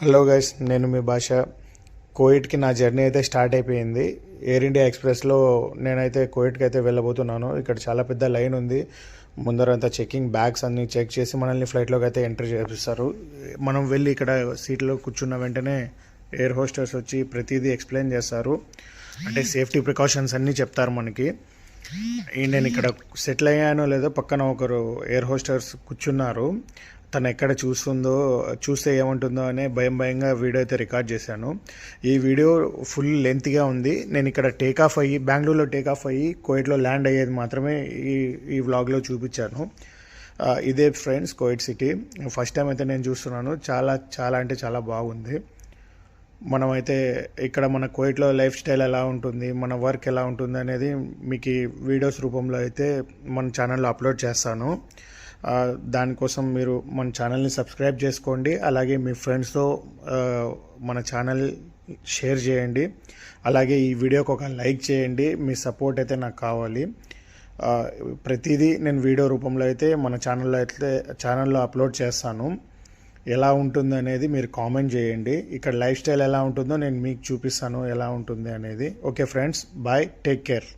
Hello guys నేను మీ భాష. కోయిట్కి నా జర్నీ అయితే స్టార్ట్ అయిపోయింది. ఎయిర్ ఇండియా ఎక్స్ప్రెస్లో నేనైతే కోయిట్కి అయితే వెళ్ళబోతున్నాను. ఇక్కడ చాలా పెద్ద లైన్ ఉంది. ముందరంతా చెకింగ్ బ్యాగ్స్ అన్ని చెక్ చేసి మనల్ని ఫ్లైట్లోకి అయితే ఎంటర్ చేపిస్తారు. మనం వెళ్ళి ఇక్కడ సీట్లో కూర్చున్న వెంటనే ఎయిర్ హోస్టర్స్ వచ్చి ప్రతిదీ ఎక్స్ప్లెయిన్ చేస్తారు. అంటే సేఫ్టీ ప్రికాషన్స్ అన్నీ చెప్తారు మనకి. నేను ఇక్కడ సెటిల్ అయ్యానో లేదో పక్కన ఒకరు ఎయిర్ హోస్టర్స్ కూర్చున్నారు. తను ఎక్కడ చూస్తుందో చూస్తే ఏముంటుందో అనే భయం భయంగా వీడియో అయితే రికార్డ్ చేశాను. ఈ వీడియో ఫుల్ లెంత్గా ఉంది. నేను ఇక్కడ టేక్ ఆఫ్ అయ్యి బెంగళూరులో టేక్ ఆఫ్ అయ్యి కోయిట్లో ల్యాండ్ అయ్యేది మాత్రమే ఈ ఈ వ్లాగ్లో చూపించాను. ఇదే friends Kuwait city. First time అయితే నేను చూస్తున్నాను. చాలా చాలా అంటే చాలా బాగుంది. మనమైతే ఇక్కడ మన కోయిట్లో లైఫ్ స్టైల్ ఎలా ఉంటుంది మన వర్క్ ఎలా ఉంటుంది అనేది మీకు ఈ వీడియోస్ రూపంలో అయితే మన ఛానల్లో అప్లోడ్ చేస్తాను. దానికోసం మీరు మన ఛానల్ని సబ్స్క్రైబ్ చేసుకోండి. అలాగే మీ ఫ్రెండ్స్తో మన ఛానల్ షేర్ చేయండి. అలాగే ఈ వీడియోకి ఒక లైక్ చేయండి. మీ సపోర్ట్ అయితే నాకు కావాలి. ప్రతిదీ నేను వీడియో రూపంలో అయితే మన ఛానల్లో అయితే ఛానల్లో అప్లోడ్ చేస్తాను. ఎలా ఉంటుంది అనేది మీరు కామెంట్ చేయండి. ఇక్కడ లైఫ్ స్టైల్ ఎలా ఉంటుందో నేను మీకు చూపిస్తాను ఎలా ఉంటుంది అనేది. Okay friends bye take care.